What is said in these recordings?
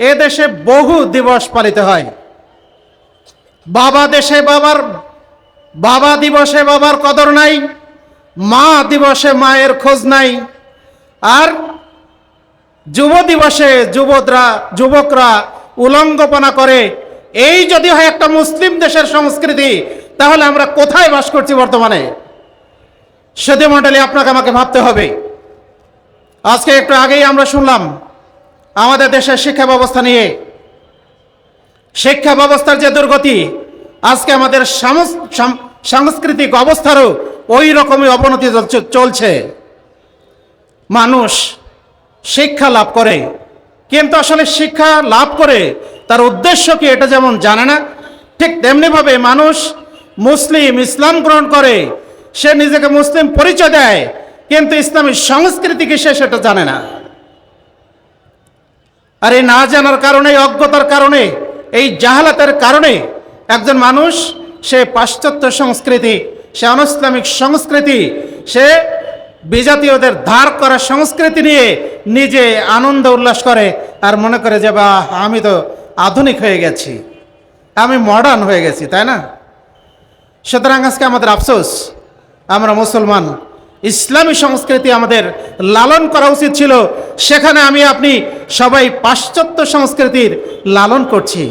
এ দেশে বহু দিবস পালিত হয়। বাবা দেশে বাবার, বাবা দিবসে বাবার কদর নাই, মা দিবসে মায়ের খোঁজ নাই, আর যুব দিবসে যুবকরা যুবকরা উলঙ্গপনা করে, এই যদি হয় একটা মুসলিম দেশের সংস্কৃতি, তাহলে আমরা কোথায় বাস করছি বর্তমানে? মন্ডলী, আপনাকে আমাকে ভাবতে হবে। আজকে একটু আগেই আমরা শুনলাম আমাদের দেশের শিক্ষা ব্যবস্থা নিয়ে। শিক্ষা ব্যবস্থার যে দুর্গতি, আজকে আমাদের সাংস্কৃতিক অবস্থারও ওই রকমই অবনতি চলছে- মানুষ শিক্ষা লাভ করে। কিন্তু আসলে শিক্ষা লাভ করে, তার উদ্দেশ্য কি এটা যেমন জানে না, ঠিক তেমনিভাবে মানুষ মুসলিম ইসলাম গ্রহণ করে, সে নিজেকে মুসলিম পরিচয় দেয়, কিন্তু ইসলামী সংস্কৃতি কি সে সেটা জানে না। আর এই না জানার কারণে, অজ্ঞতার কারণে, এই জাহালাতের কারণে একজন মানুষ, সে পাশ্চাত্য সংস্কৃতি, সে অনইসলামিক সংস্কৃতি, সে বিজাতীয়দের ধার করা সংস্কৃতি নিয়ে নিজে আনন্দ উল্লাস করে আর মনে করে যে বা আমি তো আধুনিক হয়ে গেছি। আমি মডার্ন হয়ে গেছি, তাই না? সুতরাং আজকে আমাদের আফসোস, আমরা মুসলমান ইসলামী সংস্কৃতি আমাদের লালন করা উচিত ছিল। সেখানে আমি, আপনি সবাই পাশ্চাত্য সংস্কৃতির লালন করছি।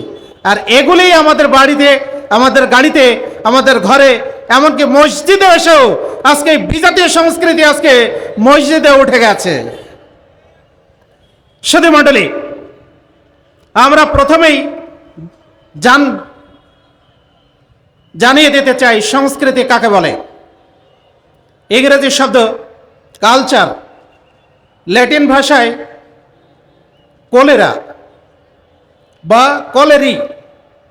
আর এগুলি আমাদের বাড়িতে, আমাদের গাড়িতে, আমাদের ঘরে, এমনকি মসজিদে এসেও আজকে বিজাতীয় সংস্কৃতি আজকে মসজিদে উঠে গেছে। শুধু মণ্ডলী, আমরা প্রথমেই জান জানিয়ে দিতে চাই সংস্কৃতি কাকে বলে? ইংরেজি শব্দ কালচার। ল্যাটিন ভাষায় কোলেরা বা কলেরি।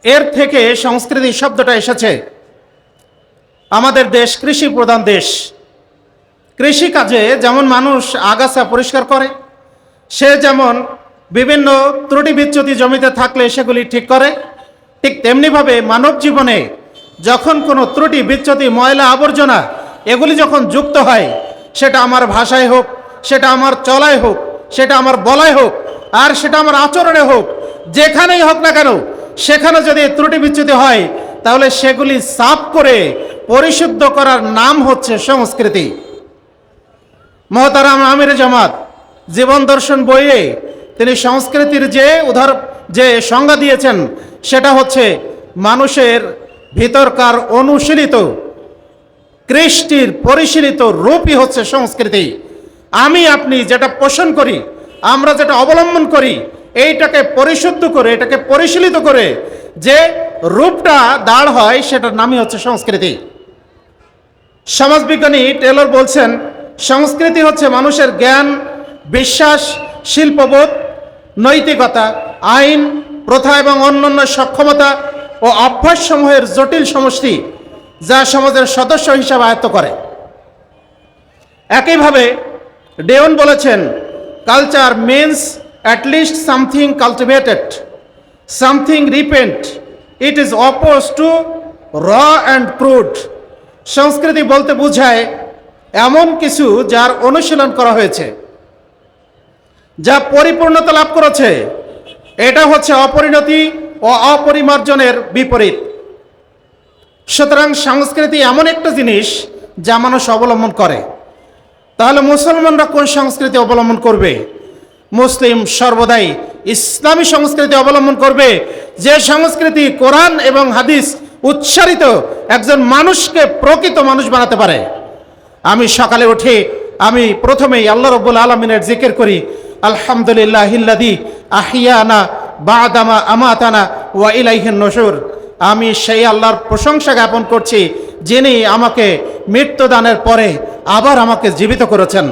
এর থেকে সংস্কৃতি শব্দটা এসেছে। আমাদের দেশ কৃষি প্রধান দেশ। কৃষিকাজে যেমন মানুষ আগাছা পরিষ্কার করে, সে যেমন বিভিন্ন ত্রুটি বিচ্যুতি জমিতে থাকলে সেগুলি ঠিক করে, ঠিক তেমনিভাবে মানব জীবনে যখন কোনো ত্রুটি বিচ্যুতি, ময়লা আবর্জনা এগুলি যখন যুক্ত হয়, সেটা আমার ভাষায় হোক, সেটা আমার চলায় হোক, সেটা আমার বলায় হোক, আর সেটা আমার আচরণে হোক, যেখানেই হোক না কেন, সেখানে যদি ত্রুটি বিচ্যুতি হয়, তাহলে সেগুলি সাফ করে পরিশুদ্ধ করার নাম হচ্ছে সংস্কৃতি। মহতারাম আমির জামাত, জীবন দর্শন বইয়ে তিনি সংস্কৃতির যে উদার, যে সংজ্ঞা দিয়েছেন, সেটা হচ্ছে মানুষের ভিতরকার অনুশীলিত কৃষ্টির পরিশীলিত রূপই হচ্ছে সংস্কৃতি। আমি আপনি যেটা পোষণ করি, আমরা যেটা অবলম্বন করি, এইটাকে পরিশুদ্ধ করে, এটাকে পরিশীলিত করে যে রূপটা দাঁড় হয়, সেটার নামই হচ্ছে সংস্কৃতি। সমাজবিজ্ঞানী টেলর বলছেন, সংস্কৃতি হচ্ছে মানুষের জ্ঞান, বিশ্বাস, শিল্পবোধ, নৈতিকতা, আইন, প্রথা এবং অন্যান্য সক্ষমতা ও অভ্যাসসমূহের জটিল সমষ্টি। যা সমাজের সদস্য হিসাবে আয়ত্ত করে। একইভাবে ডেওন বলেছেন culture means at least something cultivated something refined it is opposed to raw and crude সংস্কৃতি বলতে বোঝায় এমন কিছু যার অনুশীলন করা হয়েছে, যা পরিপূর্ণতা লাভ করেছে। এটা হচ্ছে অপরিণতি ও অপরিমার্জনের বিপরীত। সুতরাং সংস্কৃতি এমন একটা জিনিস যা মানুষ অবলম্বন করে। তাহলে মুসলমানরা কোন সংস্কৃতি অবলম্বন করবে? মুসলিম সর্বদাই ইসলামী সংস্কৃতি অবলম্বন করবে। যে সংস্কৃতি কোরআন এবং হাদিস উচ্চারিত একজন মানুষকে প্রকৃত মানুষ বানাতে পারে। আমি সকালে উঠে আমি প্রথমেই আল্লাহ রব্বুল আলমিনের জিকির করি আলহামদুলিল্লাহ আহিয়ানা বাদামা আমাতানা ওয়া ইলাইহিন নসুর আমি সেই আল্লাহর প্রশংসা জ্ঞাপন করছি, যিনি আমাকে মৃত্যুদানের পরে আবার আমাকে জীবিত করেছেন।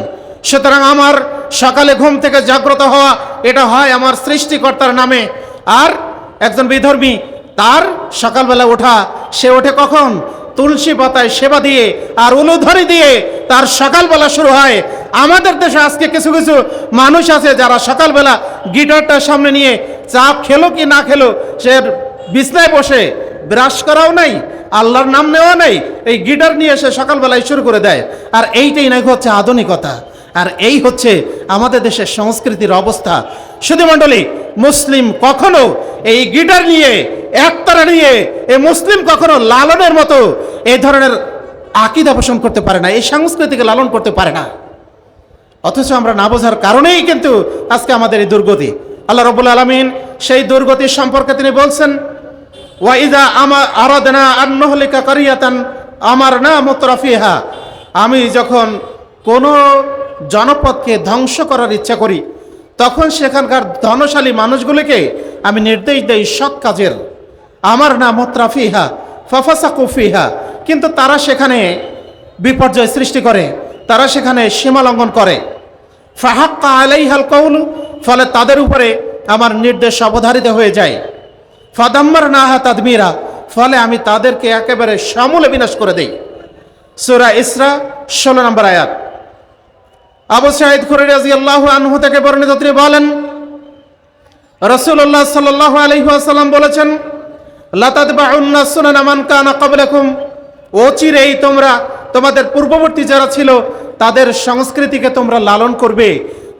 সুতরাং আমার সকালে ঘুম থেকে জাগ্রত হওয়া, এটা হয় আমার সৃষ্টিকর্তার নামে। আর একজন বিধর্মী, তার সকালবেলা ওঠা, সে ওঠে কখন? তুলসী পাতায় সেবা দিয়ে আর উলুধরি দিয়ে তার সকালবেলা শুরু হয়। আমাদের দেশে আজকে কিছু কিছু মানুষ আছে যারা সকালবেলা গিটারটার সামনে নিয়ে চা খেলো কি না খেলো, সে বিছনায় বসে ব্রাশ করাও নাই, আল্লাহর নাম নেওয়া নাই, এই গিটার নিয়ে এসে সকালবেলায় শুরু করে দেয়। আর এইটাই নাকি হচ্ছে আধুনিকতা। আর এই হচ্ছে আমাদের দেশের সংস্কৃতির অবস্থা। শুধু মণ্ডলী, মুসলিম কখনো এই গিটার নিয়ে, একতারা নিয়ে, এই মুসলিম কখনো লালনের মতো এই ধরনের আকিদা পোষণ করতে পারে না, এই সংস্কৃতিকে লালন করতে পারে না। অথচ আমরা না বোঝার কারণেই কিন্তু আজকে আমাদের এই দুর্গতি। আল্লাহ রবুল আলমিন সেই দুর্গতির সম্পর্কে তিনি বলছেন ওয়াইদা আমার আরাধনা আন্নহলিকা করিয়াতান, আমার না মুতরাফিহা আমি যখন কোনো জনপদকে ধ্বংস করার ইচ্ছা করি, তখন সেখানকার ধনশালী মানুষগুলিকে আমি নির্দেশ দেই সৎ কাজের। আমার না মুতরাফিহা ফফাসা কুফিহা কিন্তু তারা সেখানে বিপর্যয় সৃষ্টি করে, তারা সেখানে সীমা লঙ্ঘন করে। ফাহাক্কা আলাইহাল কৌল ফলে তাদের উপরে আমার নির্দেশ অবধারিত হয়ে যায়। ফাদাম্মার নাহা তাদমিরা, ফলে আমি তাদেরকে একেবারে সমূলে বিনাশ করে দেই। সুরা ইসরা, ষোলো নম্বর আয়াত। আবু সাইদ খুরি রাজি আল্লাহ আনহু থেকে বর্ণিত তিনি বলেন রসুল্লাহ সাল্লাহ আলহিহাসাল্লাম বলেছেন লাতাদ বাউন্না সুনান আমান কানা কবলাকুম অচিরেই তোমরা, তোমাদের পূর্ববর্তী যারা ছিল, তাদের সংস্কৃতিকে তোমরা লালন করবে,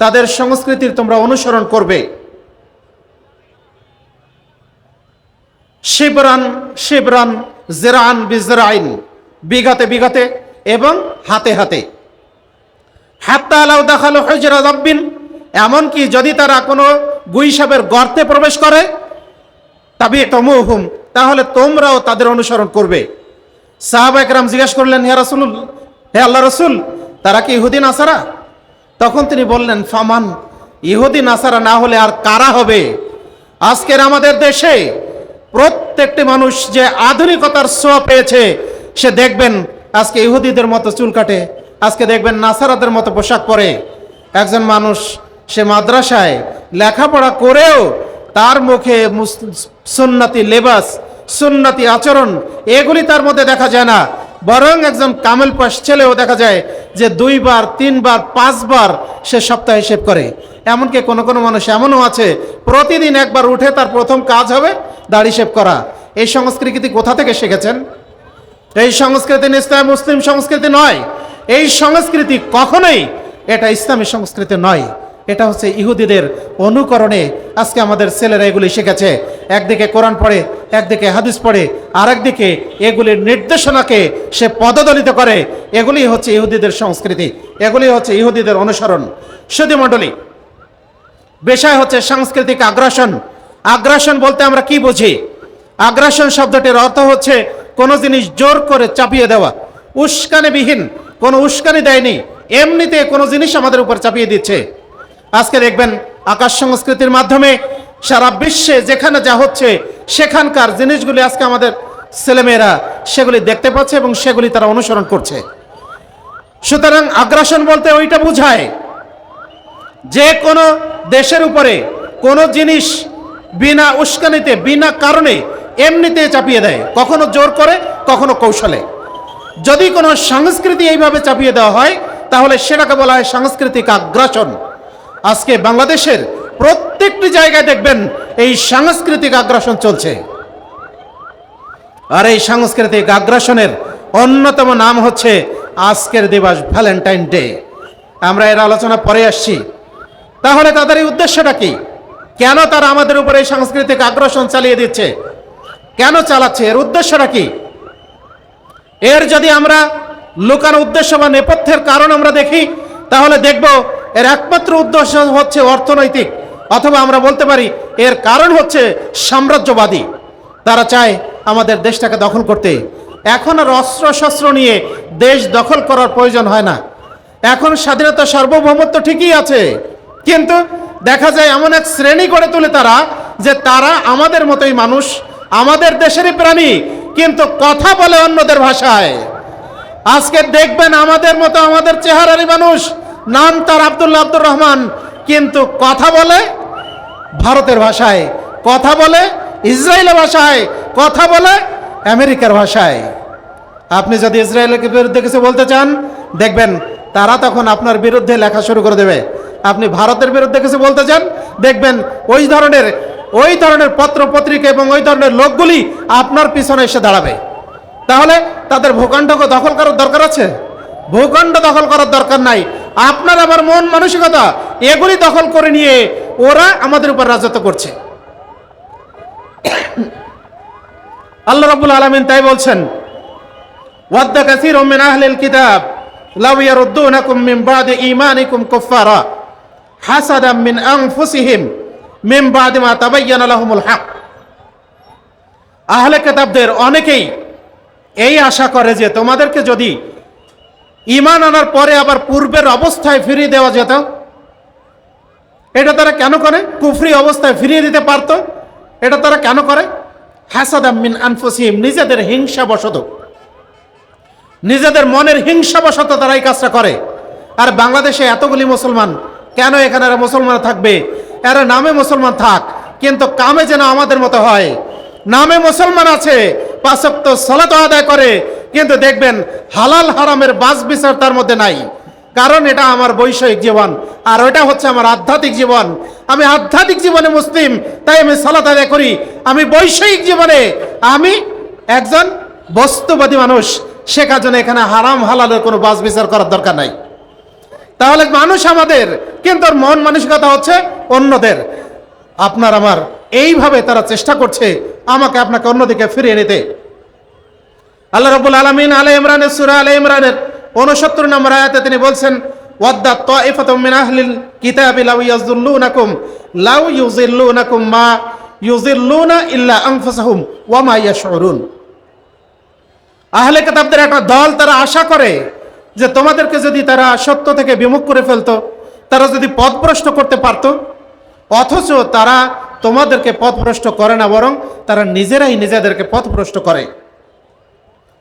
তাদের সংস্কৃতির তোমরা অনুসরণ করবে। শিবরান শিবরান, জেরান বিজরাইন, বিঘাতে বিঘাতে এবং হাতে হাতে। হাত্তা আলাউ দেখাল হজরা রব্বিন, এমনকি যদি তারা কোনো গুইসাবের গর্তে প্রবেশ করে তবে তমুহুম তাহলে তোমরাও তাদের অনুসরণ করবে। সাহাবা একরাম জিজ্ঞাসা করলেন হে রাসুল, হে আল্লাহ রসুল, তারা কি ইহুদিন আসারা তখন তিনি বললেন, ফামান ইহুদিন আসারা না হলে আর কারা হবে? আজকের আমাদের দেশে প্রত্যেকটি মানুষ যে আধুনিকতার ছোঁয়া পেয়েছে, সে দেখবেন আজকে ইহুদিদের মতো চুল কাটে, আজকে দেখবেন নাসারাদের মতো পোশাক পরে। একজন মানুষ সে মাদ্রাসায় লেখাপড়া করেও তার মুখে সুন্নতি লেবাস, সুন্নতি আচরণ, এগুলি তার মধ্যে দেখা যায় না। বরং একজন কামেল পাশ ছেলেও দেখা যায় যে দুইবার, তিনবার, পাঁচবার সে সপ্তাহে হিসেব করে। এমনকি কোনো কোনো মানুষ এমনও আছে, প্রতিদিন একবার উঠে তার প্রথম কাজ হবে দাড়ি শেভ করা। এই সংস্কৃতি কোথা থেকে শিখেছেন? এই সংস্কৃতি ইসলাম মুসলিম সংস্কৃতি নয়। এই সংস্কৃতি কখনোই এটা ইসলামী সংস্কৃতি নয়। এটা হচ্ছে ইহুদিদের অনুকরণে আজকে আমাদের ছেলেরা এগুলি শিখেছে। একদিকে কোরআন পড়ে একদিকে হাদিস পড়ে আর একদিকে এগুলির নির্দেশনাকে সে পদদলিত করে। এগুলি হচ্ছে ইহুদিদের সংস্কৃতি, এগুলি হচ্ছে ইহুদিদের অনুসরণ। সুদী মণ্ডলী, বিষয় হচ্ছে সাংস্কৃতিক আগ্রাসন। আগ্রাসন বলতে আমরা কি বুঝি? আগ্রাসন শব্দটির অর্থ হচ্ছে কোনো জিনিস জোর করে চাপিয়ে দেওয়া। উস্কানিবিহীন, কোনো উস্কানি দেয়নি, এমনিতে কোনো জিনিস আমাদের উপর চাপিয়ে দিচ্ছে। আজকে দেখবেন আকাশ সংস্কৃতির মাধ্যমে সারা বিশ্বে যেখানে যা হচ্ছে, সেখানকার জিনিসগুলি আজকে আমাদের ছেলেমেয়েরা সেগুলি দেখতে পাচ্ছে এবং সেগুলি তারা অনুসরণ করছে। সুতরাং আগ্রাসন বলতে ওইটা বোঝায় যে কোনো দেশের উপরে কোনো জিনিস বিনা উস্কানিতে, বিনা কারণে এমনিতে চাপিয়ে দেয়। কখনো জোর করে, কখনো কৌশলে। যদি কোনো সংস্কৃতি এইভাবে চাপিয়ে দেওয়া হয়, তাহলে সেটাকে বলা হয় সাংস্কৃতিক আগ্রাসন। আজকে বাংলাদেশের প্রত্যেকটি জায়গায় দেখবেন এই সাংস্কৃতিক আগ্রাসন চলছে। আর এই সাংস্কৃতিক আগ্রাসনের অন্যতম নাম হচ্ছে আজকের দিবস ভ্যালেন্টাইন ডে। আমরা এর আলোচনা পরে আসছি। তাহলে তাদের এই উদ্দেশ্যটা কি? কেন তারা আমাদের উপরে এই সাংস্কৃতিক আগ্রাসন চালিয়ে দিচ্ছে? কেন চালাচ্ছে? এর উদ্দেশ্যটা কি? এর যদি আমরা লুকানো উদ্দেশ্য বা নেপথ্যের কারণ আমরা দেখি, তাহলে দেখব এর একমাত্র উদ্দেশ্য হচ্ছে অর্থনৈতিক। অথবা আমরা বলতে পারি, এর কারণ হচ্ছে সাম্রাজ্যবাদী। তারা চায় আমাদের দেশটাকে দখল করতে। এখন আর অস্ত্র শস্ত্র নিয়ে দেশ দখল করার প্রয়োজন হয় না। এখন স্বাধীনতা সার্বভৌমত্ব ঠিকই আছে। কিন্তু দেখা যায় এমন এক শ্রেণি গড়ে তোলে তারা যে তারা আমাদের মতোই মানুষ, আমাদের দেশেরই প্রাণী, কিন্তু কথা বলে অন্যদের ভাষায়। আজকে দেখবেন আমাদের মতো আমাদের চেহারারই মানুষ, নাম তার আব্দুল্লাহ আব্দুর রহমান, কিন্তু কথা বলে ভারতের ভাষায় কথা বলে, ইসরায়েলের ভাষায় কথা বলে, আমেরিকার ভাষায়। আপনি যদি ইসরায়েলের বিরুদ্ধে কিছু বলতে চান, দেখবেন তারা তখন আপনার বিরুদ্ধে লেখা শুরু করে দেবে। আপনি ভারতের বিরুদ্ধে কিছু বলতে চান, দেখবেন ওই ধরনের ওই ধরনের পত্র পত্রিকা এবং ওই ধরনের লোকগুলি আপনার পিছনে এসে দাঁড়াবে। তাহলে তাদের ভূখণ্ডকে দখল করার দরকার আছে? ভূখণ্ড দখল করার দরকার নাই। আপনার আবার মন মানসিকতা, এগুলি দখল করে নিয়ে ওরা আমাদের উপর রাজত্ব করছে। আল্লাহ রাব্বুল আলামিন তাই বলছেন, ওয়াদ্দা কাসীরুম মিন আহলিল কিতাব, লাউ ইয়ারুদ্দুনাকুম মিন বাদি ঈমানিকুম কুফারা হাসাদাম মিন আনফুসিহিম, মিন বাদি মা তাবায়্যানা লাহুমুল হক। আহলে কিতাবদের অনেকেই এই আশা করে যে তোমাদেরকে যদি ঈমান আনার পরে আবার পূর্বের অবস্থায় ফিরিয়ে দেওয়া যেত এটা তারা কেন করে? কুফরি অবস্থায় ফিরিয়ে দিতে পারতো? এটা তারা কেন করে? হাসাদাম আমিন আনফুসিহিম, নিজেদের হিংসা বশত নিজেদের মনের হিংসাবশত তারা এই কাজটা করে। আর বাংলাদেশে এতগুলি মুসলমান, কেন এখানে এরা মুসলমান থাকবে? এরা নামে মুসলমান থাক, কিন্তু কামে যেন আমাদের মতো হয়। নামে মুসলমান আছে পাঁচক্ত সলাত আদায় করে, কিন্তু দেখবেন হালাল হারামের বাস বিচার তার মধ্যে নাই। কারণ এটা আমার বৈষয়িক জীবন, আর ওটা হচ্ছে আমার আধ্যাত্মিক জীবন। আমি আধ্যাত্মিক জীবনে মুসলিম, তাই আমি সালাত আদায় করি। আমি বৈষয়িক জীবনে আমি একজন বস্তুবাদী মানুষ শেখার জন্য এখানে হারাম হালালের কোনো বাস বিচার করার দরকার নাই। তাহলে মানুষ আমাদের, কিন্তু মন মানসিকতা হচ্ছে অন্যদের। আপনার আমার এইভাবে তারা চেষ্টা করছে আমাকে আপনাকে অন্যদিকে ফিরিয়ে নিতে। আল্লাহ রবুল আলমিন আলে ইমরানের সুরা আলে ইমরানের উনসত্তর নম্বর আয়াতে তিনি বলছেন, ওয়াদ্দা তাইফাতুম মিন আহলিল কিতাবি লাউ ইয়াযুল্লুনাকুম লাউ ইউযিল্লুনাকুম মা ইউযিল্লুনা ইল্লা আনফুসাহুম ওয়া মা ইয়াশউরুন। আহলে কিতাবদের একটা দল তারা আশা করে যে তোমাদেরকে যদি তারা সত্য থেকে বিমুখ করে ফেলতো, তারা যদি পথভ্রষ্ট করতে পারত, অথচ তারা তোমাদেরকে পথভ্রষ্ট করে না, বরং তারা নিজেরাই নিজেদেরকে পথভ্রষ্ট করে।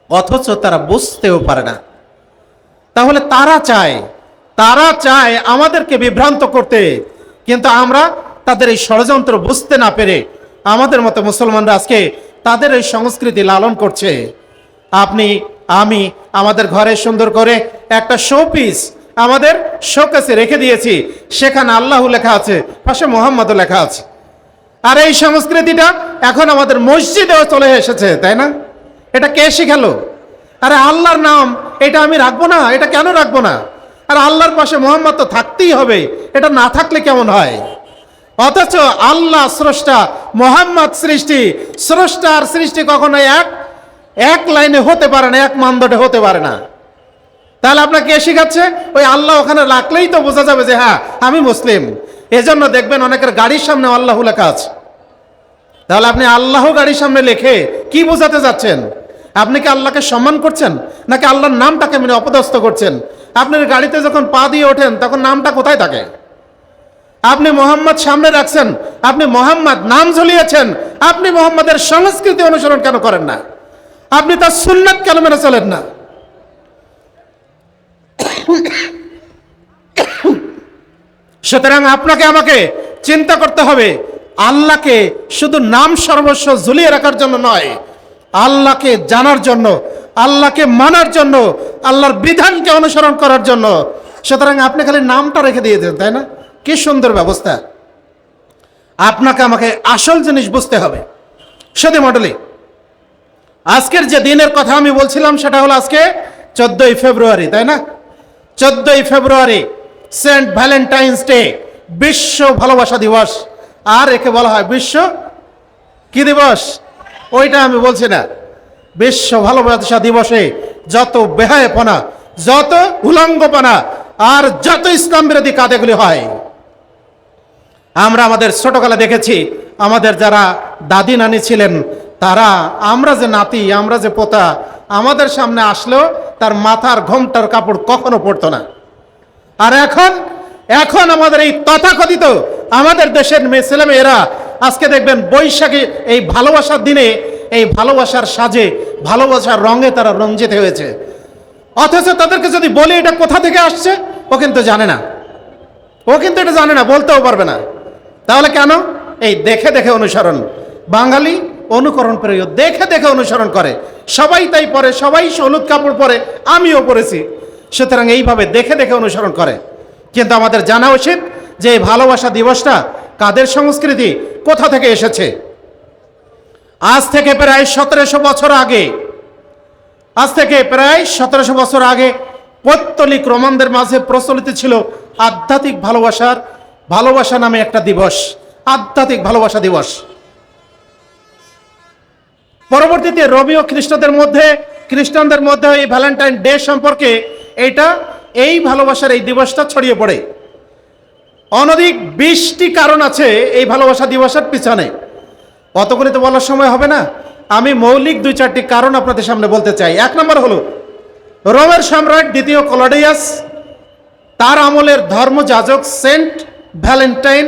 অথচ তারা বুঝতেও পারে না। তাহলে তারা চায় তারা চায় আমাদেরকে বিভ্রান্ত করতে। কিন্তু আমরা তাদের এই ষড়যন্ত্র বুঝতে না পেরে আমাদের মতো মুসলমানরা আজকে তাদের এই সংস্কৃতি লালন করছে। আপনি, আমি, আমাদের ঘরে সুন্দর করে একটা শো পিস আমাদের শোকেসে রেখে দিয়েছি। সেখানে আল্লাহ লেখা আছে, পাশে মোহাম্মদও লেখা আছে। আর এই সংস্কৃতিটা এখন আমাদের মসজিদেও চলে এসেছে, তাই না? এটা কে শিখালো? আরে আল্লাহর নাম, এটা আমি রাখব না, এটা কেন রাখব না? আর আল্লাহর পাশে মোহাম্মদ তো থাকতেই হবে, এটা না থাকলে কেমন হয়? অথচ আল্লাহ স্রষ্টা, মোহাম্মদ সৃষ্টি স্রষ্টার সৃষ্টি কখনো এক এক লাইনে হতে পারে না, এক মানদণ্ডে হতে পারে না। তাহলে আপনাকে কে শিখাচ্ছে? ওই আল্লাহ ওখানে রাখলেই তো বোঝা যাবে যে হ্যাঁ আমি মুসলিম। এজন্য দেখবেন অনেকের গাড়ির সামনে আল্লাহ লেখা আছে। তাহলে আপনি আল্লাহ গাড়ির সামনে লেখে কি বোঝাতে যাচ্ছেন? আপনি কি আল্লাহকে সম্মান করছেন? নাকি আল্লাহর নামটাকে মানে অপদস্থ করছেন? আপনার গাড়িতে যখন পা দিয়ে ওঠেন, তখন নামটা কোথায় থাকে? আপনি মোহাম্মদ সামনে রাখছেন, আপনি মোহাম্মদ নাম ঝুলিয়েছেন, আপনি মোহাম্মদের সংস্কৃতি অনুসরণ কেন করেন না? আপনি তার সুন্নাত কেন মেনে চলেন না? সুতরাং আপনাকে আমাকে চিন্তা করতে হবে, আল্লাহকে শুধু নাম সর্বস্ব ঝুলিয়ে রাখার জন্য নয় আল্লাহকে জানার জন্য, আল্লাহকে মানার জন্য, আল্লাহর বিধানকে অনুসরণ করার জন্য। সুতরাং আপনি খালি নামটা রেখে দিয়েছেন, তাই না? কি সুন্দর ব্যবস্থা। আপনাকে আমাকে আসল জিনিস বুঝতে হবে। সদী মডেলি। আজকের যে দিনের কথা আমি বলছিলাম, সেটা হলো আজকে চোদ্দই ফেব্রুয়ারি, তাই না? চোদ্দই ফেব্রুয়ারি, সেন্ট ভ্যালেন্টাইন্স ডে, বিশ্ব ভালোবাসা দিবস। আর একে বলা হয় বিশ্ব কি দিবস? ওইটা আমি বলছি না। বিশ্ব ভালোবাসা দিবসে যত বেহায়পনা, যত উলঙ্গপনা, আর যত ইসলাম বিরোধী কাজেগুলি হয়, আমরা আমাদের ছোটকালে দেখেছি, আমাদের যারা দাদি নানি ছিলেন, তারা আমরা যে নাতি, আমরা যে পোতা, আমাদের সামনে আসলেও তার মাথার ঘোমটার কাপড় কখনো পড়তো না। আর এখন এখন আমাদের এই তথাকথিত আমাদের দেশের মেয়ে ছেলে মেয়েরা আজকে দেখবেন বৈশাখী এই ভালোবাসার দিনে, এই ভালোবাসার সাজে, ভালোবাসার রঙে তারা রঞ্জিত হয়েছে। অথচ তাদেরকে যদি বলি এটা কোথা থেকে আসছে, ও কিন্তু জানে না। ও কিন্তু এটা জানে না, বলতেও পারবে না। তাহলে কেন? এই দেখে দেখে অনুসরণ। বাঙালি অনুকরণ প্রিয় দেখে দেখে অনুসরণ করে। সবাই তাই পরে, সবাই হলুদ কাপড় পরে, আমিও পরেছি। সুতরাং এইভাবে দেখে দেখে অনুসরণ করে। কিন্তু আমাদের জানা উচিত যে এই ভালোবাসা দিবসটা কাদের সংস্কৃতি? কোথা থেকে এসেছে? আজ থেকে প্রায় সতেরোশো বছর আগে, আজ থেকে প্রায় সতেরোশো বছর আগে পৈত্তলিক রোমানদের মাঝে প্রচলিত ছিল আধ্যাত্মিক ভালোবাসার ভালোবাসা নামে একটা দিবস, আধ্যাত্মিক ভালোবাসা দিবস। পরবর্তীতে রোমিও খ্রিস্টদের মধ্যে, খ্রিস্টানদের মধ্যে এই ভ্যালেন্টাইন ডে সম্পর্কে এটা এই ভালোবাসার এই দিবসটা ছড়িয়ে পড়ে। অনধিক বিশটি কারণ আছে এই ভালোবাসা দিবসের পিছনে। অতগুলি তো বলার সময় হবে না? আমি মৌলিক দুই চারটি কারণ আপনাদের সামনে বলতে চাই। এক নম্বর হলো, রোমের সম্রাট দ্বিতীয় কলোডিয়াস, তার আমলের ধর্মযাজক সেন্ট ভ্যালেন্টাইন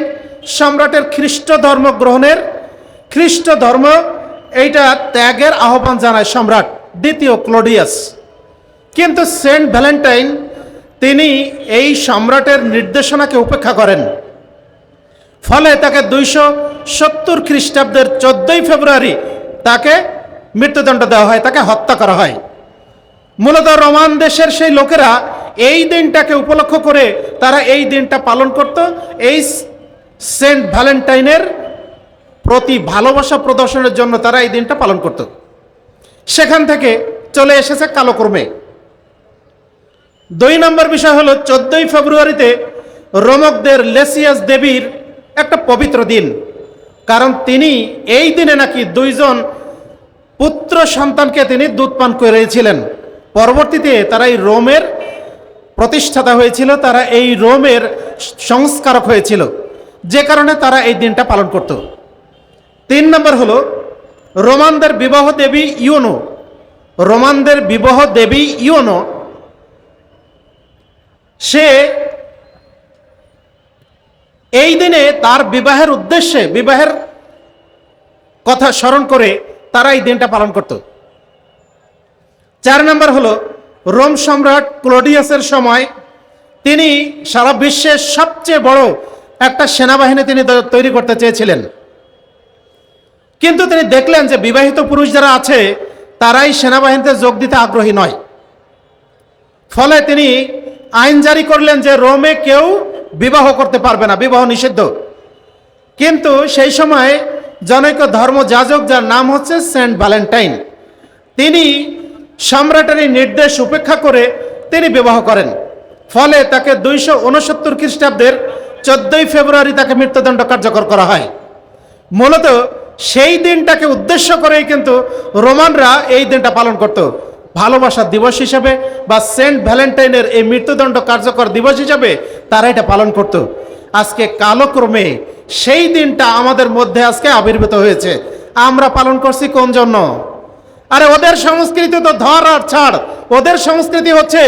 সম্রাটের খ্রিস্ট ধর্ম গ্রহণের খ্রিস্ট ধর্ম, এইটা ত্যাগের আহ্বান জানায় সম্রাট দ্বিতীয় ক্লোডিয়াস। কিন্তু সেন্ট ভ্যালেন্টাইন তিনি এই সম্রাটের নির্দেশনাকে উপেক্ষা করেন। ফলে তাকে দুইশো সত্তর খ্রিস্টাব্দের চোদ্দই ফেব্রুয়ারি তাকে মৃত্যুদণ্ড দেওয়া হয়, তাকে হত্যা করা হয়। মূলত রোমান দেশের সেই লোকেরা এই দিনটাকে উপলক্ষ করে তারা এই দিনটা পালন করত। এই সেন্ট ভ্যালেন্টাইনের প্রতি ভালোবাসা প্রদর্শনের জন্য তারা এই দিনটা পালন করত। সেখান থেকে চলে এসেছে কালক্রমে। দুই নম্বর বিষয় হলো চোদ্দই ফেব্রুয়ারিতে রোমকদের লেসিয়াস দেবীর একটা পবিত্র দিন। কারণ তিনি এই দিনে নাকি দুইজন পুত্র সন্তানকে তিনি দুধ পান করেছিলেন। পরবর্তীতে তারা এই রোমের প্রতিষ্ঠাতা হয়েছিল, তারা এই রোমের সংস্কারক হয়েছিল। যে কারণে তারা এই দিনটা পালন করত। তিন নম্বর হলো রোমানদের বিবাহ দেবী ইউনো। রোমানদের বিবাহ দেবী ইউনো সে এই দিনে তার বিবাহের উদ্দেশ্যে, বিবাহের কথা স্মরণ করে তারা এই দিনটা পালন করত। চার নম্বর হলো, রোম সম্রাট ক্লোডিয়াসের সময় তিনি সারা বিশ্বের সবচেয়ে বড় একটা সেনাবাহিনী তিনি তৈরি করতে চেয়েছিলেন। কিন্তু তিনি দেখলেন যে বিবাহিত পুরুষ যারা আছে, তারাই সেনাবাহিনীতে যোগ দিতে আগ্রহী নয়। ফলে তিনি আইন জারি করলেন যে রোমে কেউ বিবাহ করতে পারবে না, বিবাহ নিষিদ্ধ। কিন্তু সেই সময় জনৈক ধর্মযাজক যার নাম হচ্ছে সেন্ট ভ্যালেন্টাইন, তিনি সম্রাটের নির্দেশ উপেক্ষা করে তিনি বিবাহ করেন। ফলে তাকে দুইশো উনসত্তর খ্রিস্টাব্দের চোদ্দই ফেব্রুয়ারি তাকে মৃত্যুদণ্ড কার্যকর করা হয়। মূলত সেই দিনটাকে উদ্দেশ্য করেই কিন্তু রোমানরা এই দিনটা পালন করত। ভালোবাসার দিবস হিসাবে বা সেন্ট ভ্যালেন্টাইনের এই মৃত্যুদণ্ড কার্যকর দিবস হিসাবে তারা এটা পালন করত। আজকে কালক্রমে সেই দিনটা আমাদের মধ্যে আজকে আবির্ভূত হয়েছে। আমরা পালন করছি কোন জন্য? আরে ওদের সংস্কৃতি তো ধর আর ছাড়। ওদের সংস্কৃতি হচ্ছে,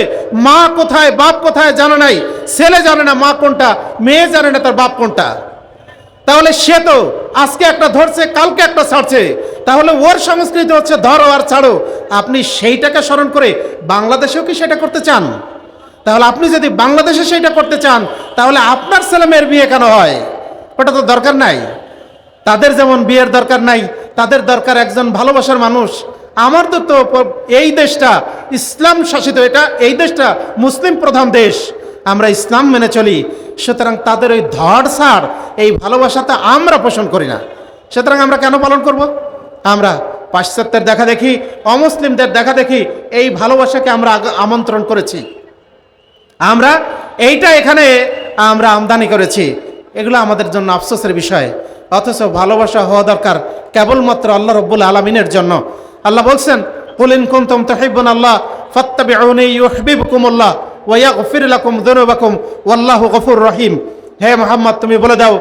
মা কোথায়, বাপ কোথায় জানে নাই। ছেলে জানে না মা কোনটা, মেয়ে জানে না তার বাপ কোনটা। তাহলে সে তো আজকে একটা ধরছে, কালকে একটা ছাড়ছে। তাহলে ওর সংস্কৃতি হচ্ছে ধরো আর ছাড়ো। আপনি সেইটাকে স্মরণ করে বাংলাদেশেও কি সেটা করতে চান? তাহলে আপনি যদি বাংলাদেশে সেইটা করতে চান, তাহলে আপনার ছেলে মেয়ের বিয়ে কেন হয়? ওটা তো দরকার নাই। তাদের যেমন বিয়ের দরকার নাই, তাদের দরকার একজন ভালোবাসার মানুষ। আমার তো তো এই দেশটা ইসলাম শাসিত, এটা এই দেশটা মুসলিম প্রধান দেশ। আমরা ইসলাম মেনে চলি। সুতরাং তাদের ওই ধড় সাড় এই ভালোবাসাতে আমরা পোষণ করি না। সুতরাং আমরা কেন পালন করব? আমরা পাশ্চাত্যের দেখা দেখি, অমুসলিমদের দেখা দেখি, এই ভালোবাসাকে আমরা আমন্ত্রণ করেছি। আমরা এইটা এখানে আমরা আমদানি করেছি। এগুলো আমাদের জন্য আফসোসের বিষয়। অথচ ভালোবাসা হওয়া দরকার কেবলমাত্র আল্লাহ রব্বুল আলমিনের জন্য। আল্লাহ বলছেন কুলিন কুনতুম তুহিব্বুন আল্লাহ ইউহিব্বুকুমুল্লাহ, ওয়া ইয়াগফির লাকুম যুনুবাকুম, ওয়াল্লাহু গফুর রহিম। হে মোহাম্মদ, তুমি বলে দাও,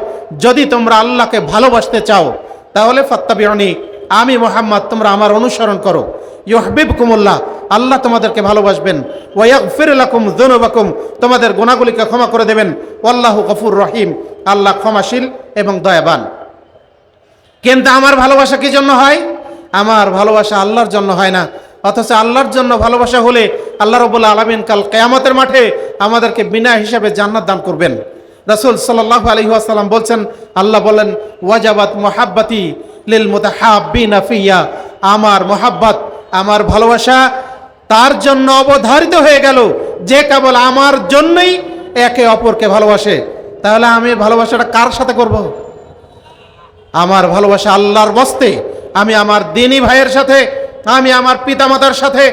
যদি তোমরা আল্লাহকে ভালোবাসতে চাও, তাহলে ফাত্তাবিউনি আমি মোহাম্মদ, তোমরা আমার অনুসরণ করো। ইউহবিব কুমুল্লাহ আল্লাহ তোমাদেরকে ভালোবাসবেন। ওয়াগফির লাকুম যুনুবাকুম, তোমাদের গুনাহগুলিকে ক্ষমা করে দেবেন। আল্লাহু গফুর রহিম, আল্লাহ ক্ষমাশীল এবং দয়াবান। কিন্তু আমার ভালোবাসা কি জন্য হয়? আমার ভালোবাসা আল্লাহর জন্য হয় না। অথচ আল্লাহর জন্য ভালোবাসা হলে আল্লাহ রবুল্লা আলমিন কাল কেয়ামতের মাঠে আমাদেরকে বিনা হিসাবে জান্নাত দান করবেন। রাসুল সাল্লাহ আলী আসাল্লাম বলছেন, আল্লাহ বলেন, ওয়াজাবাত মোহাব্বাতি লিল মুতাহাব্বিনা ফিয়া। আমার মোহাব্বত, আমার ভালোবাসা তার জন্য অবধারিত হয়ে গেল। যে কেবল আমার জন্যই একে অপরকে ভালোবাসে। তাহলে আমি ভালোবাসাটা কার সাথে করব? আমার ভালোবাসা আল্লাহর বস্তে আমি আমার দিনী ভাইয়ের সাথে, আমি আমার পিতামাতার সাথে